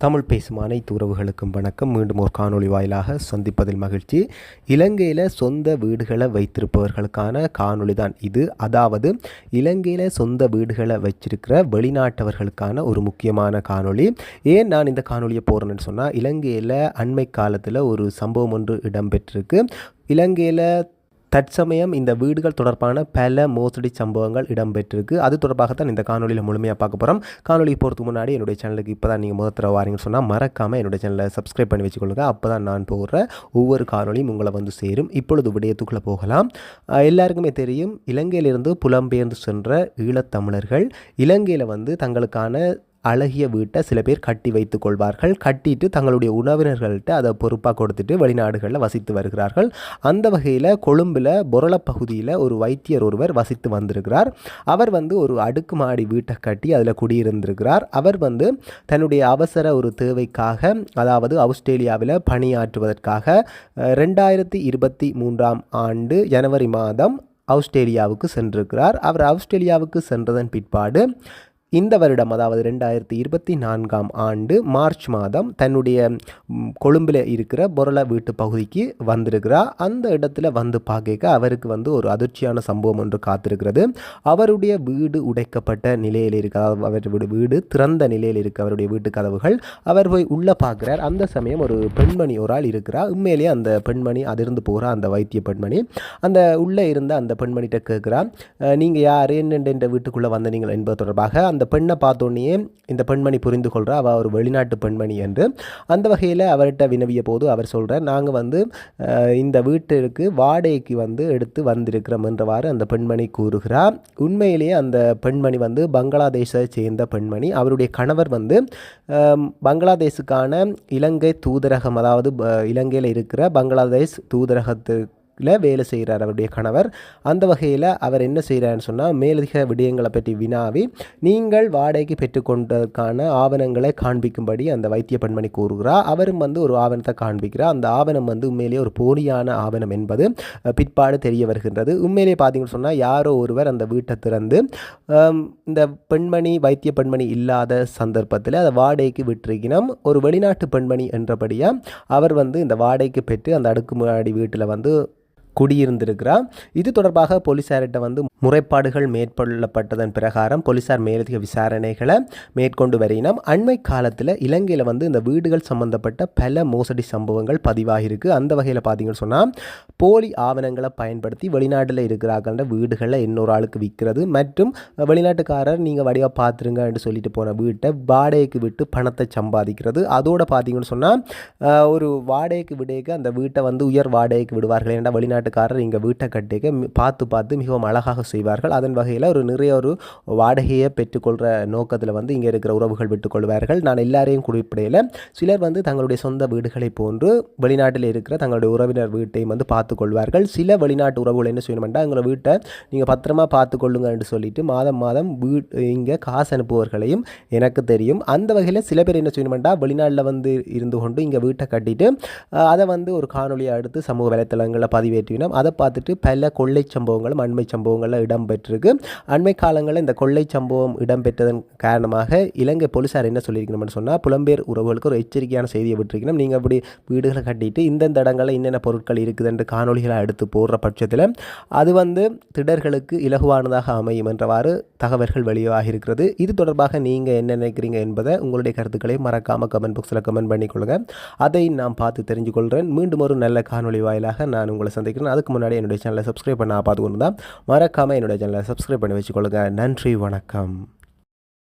தமிழ் பேசும் அனைத்து உறவுகளுக்கும் வணக்கம். மீண்டும் ஒரு காணொளி வாயிலாக சந்திப்பதில் மகிழ்ச்சி. இலங்கையில் சொந்த வீடுகளை வைத்திருப்பவர்களுக்கான காணொளி தான் இது. அதாவது இலங்கையில் சொந்த வீடுகளை வச்சிருக்கிற வெளிநாட்டவர்களுக்கான ஒரு முக்கியமான காணொளி. ஏன் நான் இந்த காணொலியை போகிறேன்னு சொன்னால் இலங்கையில் அண்மை காலத்தில் ஒரு சம்பவம் ஒன்று இடம்பெற்றிருக்கு. இலங்கையில் தற்சமயம் இந்த வீடுகள் தொடர்பான பல மோசடி சம்பவங்கள் இடம்பெற்றிருக்கு. அது தொடர்பாகத்தான் இந்த காணொலியில் முழுமையாக பார்க்க போகிறோம் காணொலி போகிறதுக்கு முன்னாடி என்னுடைய சேனலுக்கு இப்போ தான் நீங்கள் முதல் தடவை வாரீங்கன்னு சொன்னால் மறக்காமல் என்னுடைய சேனலை சப்ஸ்கிரைப் பண்ணி வச்சுக்கொள்ளுங்க. அப்போ தான் நான் போகிற ஒவ்வொரு காணொலியும் உங்களை வந்து சேரும். இப்பொழுது விடயத்துக்குள்ளே போகலாம். எல்லாருக்குமே தெரியும் இலங்கையிலிருந்து புலம்பெயர்ந்து சென்ற ஈழத்தமிழர்கள் இலங்கையில் வந்து தங்களுக்கான அழகிய வீட்டை சில பேர் கட்டி வைத்துக் கொள்வார்கள். கட்டிட்டு தங்களுடைய உறவினர்கள்ட்ட அதை பொறுப்பாக கொடுத்துட்டு வெளிநாடுகளில் வசித்து வருகிறார்கள். அந்த வகையில் கொழும்பில் பொரள பகுதியில் ஒரு வைத்தியர் ஒருவர் வசித்து வந்திருக்கிறார். அவர் வந்து ஒரு அடுக்குமாடி வீட்டை கட்டி அதில் குடியிருந்திருக்கிறார். அவர் வந்து தன்னுடைய அவசர ஒரு தேவைக்காக அதாவது ஆஸ்திரேலியாவில் பணியாற்றுவதற்காக ரெண்டாயிரத்தி இருபத்தி மூன்றாம் ஆண்டு ஜனவரி மாதம் ஆஸ்திரேலியாவுக்கு சென்றிருக்கிறார். அவர் ஆஸ்திரேலியாவுக்கு சென்றதன் பிற்பாடு இந்த வருடம் அதாவது ரெண்டாயிரத்தி இருபத்தி நான்காம் ஆண்டு மார்ச் மாதம் தன்னுடைய கொழும்பில் இருக்கிற பொருள வீட்டு பகுதிக்கு வந்திருக்கிறார். அந்த இடத்துல வந்து பார்க்க அவருக்கு வந்து ஒரு அதிர்ச்சியான சம்பவம் ஒன்று காத்திருக்கிறது. அவருடைய வீடு உடைக்கப்பட்ட நிலையில் இருக்க அவருடைய வீடு திறந்த நிலையில் இருக்க அவருடைய வீட்டு கதவுகள் அவர் போய் உள்ளே பார்க்குறார். அந்த சமயம் ஒரு பெண்மணி ஒரு ஆள் இருக்கிறார். உண்மையிலேயே அந்த பெண்மணி அதிர்ந்து போகிற அந்த வைத்திய பெண்மணி. அந்த உள்ளே இருந்த அந்த பெண்மணிகிட்ட கேட்குறா நீங்கள் யார்? என்னென்ற வீட்டுக்குள்ளே வந்தீங்கள் என்பது தொடர்பாக அந்த பெண்ணை பார்த்தோன்னே இந்த பெண்மணி புரிந்து கொள்கிறா அவள் ஒரு வெளிநாட்டு பெண்மணி என்று. அந்த வகையில் அவர்கிட்ட வினவிய போது அவர் சொல்கிறார் நாங்கள் வந்து இந்த வீட்டிற்கு வாடகைக்கு வந்து எடுத்து வந்திருக்கிறோம் என்றவாறு அந்த பெண்மணி கூறுகிறார். உண்மையிலேயே அந்த பெண்மணி வந்து பங்களாதேஷை சேர்ந்த பெண்மணி. அவருடைய கணவர் வந்து பங்களாதேஷுக்கான இலங்கை தூதரகம் அதாவது இலங்கையில் இருக்கிற பங்களாதேஷ் தூதரகத்துக்கு வேலை செய்கிறார் அவருடைய கணவர். அந்த வகையில் அவர் என்ன செய்கிறாருன்னு சொன்னால் மேலதிக விடயங்களை பற்றி வினாவி நீங்கள் வாடகைக்கு பெற்றுக்கொண்டதற்கான ஆவணங்களை காண்பிக்கும்படி அந்த வைத்திய பெண்மணி கூறுகிறார். அவரும் வந்து ஒரு ஆவணத்தை காண்பிக்கிறார். அந்த ஆவணம் வந்து உண்மையிலேயே ஒரு போலியான ஆவணம் என்பது பிற்பாடு தெரிய வருகின்றது. உண்மையிலேயே பார்த்தீங்கன்னு சொன்னால் யாரோ ஒருவர் அந்த வீட்டை திறந்து இந்த பெண்மணி வைத்திய பெண்மணி இல்லாத சந்தர்ப்பத்தில் அதை வாடகைக்கு விட்டிருக்கணும் ஒரு வெளிநாட்டு பெண்மணி என்றபடியாக அவர் வந்து இந்த வாடகைக்கு பெற்று அந்த அடுக்குமாடி வீட்டில் வந்து குடியிருந்திருக்கிறார் இது தொடர்பாக போலீசார்கிட்ட வந்து முறைப்பாடுகள் மேற்கொள்ளப்பட்டதன் பிரகாரம் போலீசார் மேலதிக விசாரணைகளை மேற்கொண்டு வரையினம் அண்மை காலத்தில் இலங்கையில் வந்து இந்த வீடுகள் சம்பந்தப்பட்ட பல மோசடி சம்பவங்கள் பதிவாகியிருக்கு. அந்த வகையில் பார்த்தீங்கன்னு சொன்னால் போலி ஆவணங்களை பயன்படுத்தி வெளிநாட்டில் இருக்கிறாங்கன்ற வீடுகளை இன்னொரு ஆளுக்கு விற்கிறது மற்றும் வெளிநாட்டுக்காரர் நீங்கள் வடிவாக பார்த்துருங்க என்று சொல்லிட்டு போன வீட்டை வாடகைக்கு விட்டு பணத்தை சம்பாதிக்கிறது. அதோட பார்த்தீங்கன்னு சொன்னால் ஒரு வாடகைக்கு விடையக்கு அந்த வீட்டை வந்து உயர் வாடகைக்கு விடுவார்கள் ஏன்னா வெளிநாட்டுக்காரர் இங்கே வீட்டை கட்டிக்க மி- பார்த்து பார்த்து மிகவும் அழகாக செய்வார்கள். அதன் வகையில் ஒரு நிறைய ஒரு வாடகையை பெற்றுக்கொள்கிற நோக்கத்தில் வந்து இங்கே இருக்கிற உறவுகள் விட்டுக்கொள்வார்கள் நான் எல்லாரையும் குறிப்பிடையில் சிலர் வந்து தங்களுடைய சொந்த வீடுகளை போன்று வெளிநாட்டில் இருக்கிற தங்களுடைய உறவினர் வீட்டையும் வந்து பார்த்து கொள்வார்கள். சில வெளிநாட்டு உறவுகள் என்ன செய்யணும்னா எங்களை வீட்டை நீங்கள் பத்திரமா பார்த்து கொள்ளுங்க என்று சொல்லிட்டு மாதம் மாதம் வீட் இங்கே காசு அனுப்புவர்களையும் எனக்கு தெரியும். அந்த வகையில் சில பேர் என்ன செய்யணும்னா வெளிநாட்டில் வந்து இருந்து கொண்டு இங்கே வீட்டை கட்டிட்டு அதை வந்து ஒரு காணொலியை அடுத்து சமூக வலைத்தளங்களில் பார்த்தீங்கன்னா அதை பார்த்துட்டு பல கொள்ளை சம்பவங்களும் அண்மை சம்பவங்களில் இடம்பெற்றிருக்கு. அண்மை காலங்களில் இந்த கொள்ளை சம்பவம் இடம்பெற்றதன் காரணமாக இலங்கை போலீஸார் என்ன சொல்லியிருக்கணும்னு சொன்னால் புலம்பெயர் உறவுகளுக்கு ஒரு எச்சரிக்கையான செய்தியை விட்டுருக்கணும் நீங்கள் அப்படி வீடுகளை கட்டிட்டு இந்தந்த இடங்களில் என்னென்ன பொருட்கள் இருக்குது என்று காணொலிகளை எடுத்து போடுற பட்சத்தில் அது வந்து திடர்களுக்கு இலகுவானதாக அமையும் என்றவாறு தகவல்கள் வெளியாக இருக்கிறது. இது தொடர்பாக நீங்கள் என்ன நினைக்கிறீங்க என்பதை உங்களுடைய கருத்துக்களை மறக்காமல் கமெண்ட் பாக்ஸில் கமெண்ட் பண்ணிக்கொள்ளுங்க. அதை நான் பார்த்து தெரிஞ்சுக்கொள்கிறேன் மீண்டும் ஒரு நல்ல காணொளி வாயிலாக நான் உங்களை சந்திக்கிறேன். அதுக்கு முன்னாடி என்னுடைய சேனலை சப்ஸ்கிரைப் பண்ண பார்த்து கொண்டு தான் மறக்காமல் என்னுடைய சேனலை சப்ஸ்கிரைப் பண்ணி வச்சுக்கொள்ளுங்க. நன்றி வணக்கம்.